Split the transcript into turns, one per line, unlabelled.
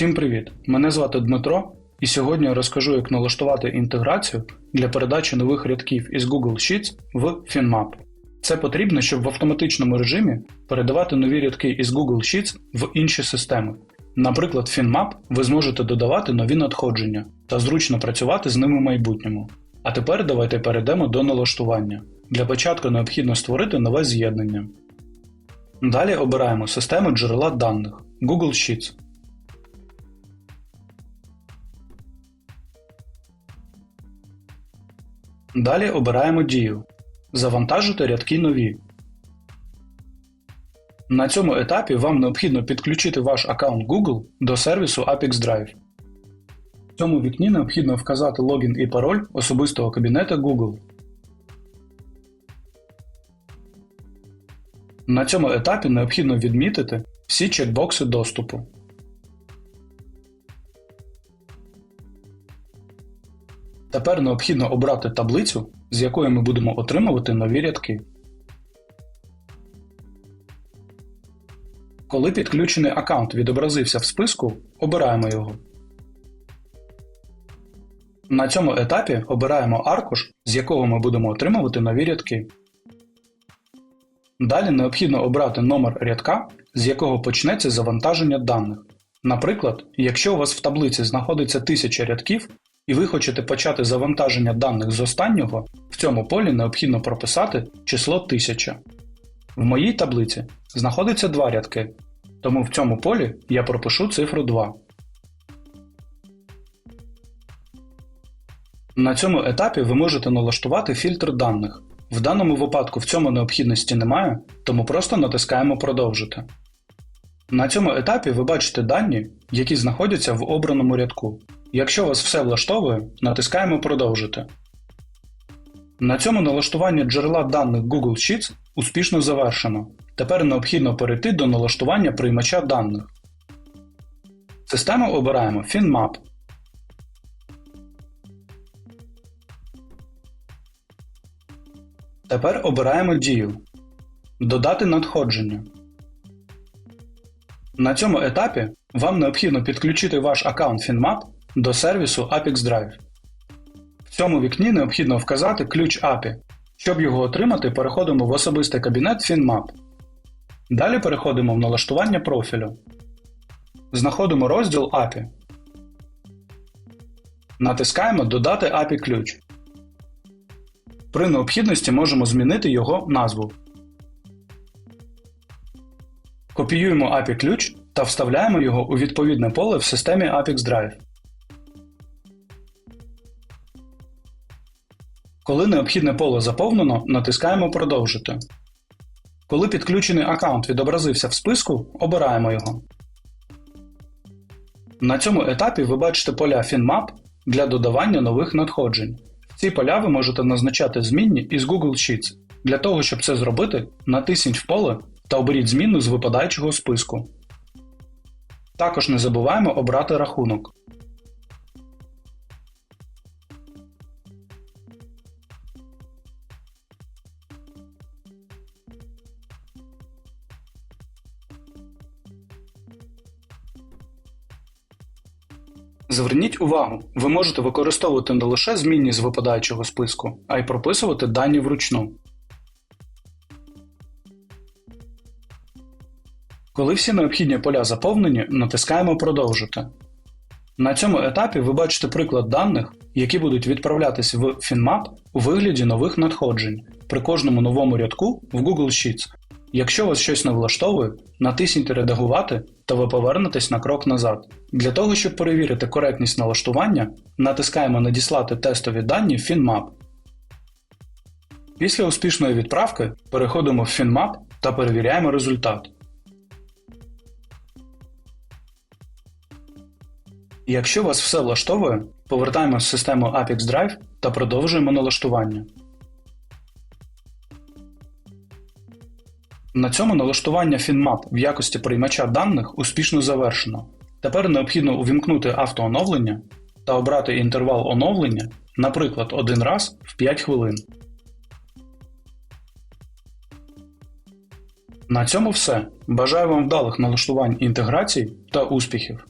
Всім привіт! Мене звати Дмитро, і сьогодні я розкажу, як налаштувати інтеграцію для передачі нових рядків із Google Sheets в FinMap. Це потрібно, щоб в автоматичному режимі передавати нові рядки із Google Sheets в інші системи. Наприклад, FinMap ви зможете додавати нові надходження та зручно працювати з ними в майбутньому. А тепер давайте перейдемо до налаштування. Для початку необхідно створити нове з'єднання. Далі обираємо систему джерела даних Google Sheets. Далі обираємо дію Завантажити рядки нові. На цьому етапі вам необхідно підключити ваш аккаунт Google до сервісу Apex Drive. В цьому вікні необхідно вказати логін і пароль особистого кабінета Google. На цьому етапі необхідно відмітити всі чекбокси доступу. Тепер необхідно обрати таблицю, з якої ми будемо отримувати нові рядки. Коли підключений аккаунт відобразився в списку, обираємо його. На цьому етапі обираємо аркуш, з якого ми будемо отримувати нові рядки. Далі необхідно обрати номер рядка, з якого почнеться завантаження даних. Наприклад, якщо у вас в таблиці знаходиться 1000 рядків, і ви хочете почати завантаження даних з останнього, в цьому полі необхідно прописати число 1000. В моїй таблиці знаходиться два рядки, тому в цьому полі я пропишу цифру 2. На цьому етапі ви можете налаштувати фільтр даних. В даному випадку в цьому необхідності немає, тому просто натискаємо Продовжити. На цьому етапі ви бачите дані, які знаходяться в обраному рядку. Якщо вас все влаштовує, натискаємо Продовжити. На цьому налаштування джерела даних Google Sheets успішно завершено. Тепер необхідно перейти до налаштування приймача даних. Систему обираємо FinMap. Тепер обираємо дію Додати надходження. На цьому етапі вам необхідно підключити ваш аккаунт FinMap до сервісу Apex Drive. В цьому вікні необхідно вказати ключ API. Щоб його отримати, переходимо в особистий кабінет FinMap. Далі переходимо в налаштування профілю. Знаходимо розділ API. Натискаємо Додати API ключ. При необхідності можемо змінити його назву. Копіюємо API ключ та вставляємо його у відповідне поле в системі Apex Drive. Коли необхідне поле заповнено, натискаємо Продовжити. Коли підключений аккаунт відобразився в списку, обираємо його. На цьому етапі ви бачите поля FinMap для додавання нових надходжень. Ці поля ви можете назначати змінні із Google Sheets. Для того, щоб це зробити, натисніть в поле та оберіть зміну з випадаючого списку. Також не забуваємо обрати рахунок. Зверніть увагу, ви можете використовувати не лише змінні з випадаючого списку, а й прописувати дані вручну. Коли всі необхідні поля заповнені, натискаємо Продовжити. На цьому етапі ви бачите приклад даних, які будуть відправлятись в FinMap у вигляді нових надходжень при кожному новому рядку в Google Sheets. Якщо вас щось не влаштовує, натисніть Редагувати та ви повернетесь на крок назад. Для того, щоб перевірити коректність налаштування, натискаємо Надіслати тестові дані в FinMap. Після успішної відправки переходимо в FinMap та перевіряємо результат. Якщо вас все влаштовує, повертаємо в систему Apex Drive та продовжуємо налаштування. На цьому налаштування FinMap в якості приймача даних успішно завершено. Тепер необхідно увімкнути автооновлення та обрати інтервал оновлення, наприклад, один раз в 5 хвилин. На цьому все. Бажаю вам вдалих налаштувань інтеграцій та успіхів!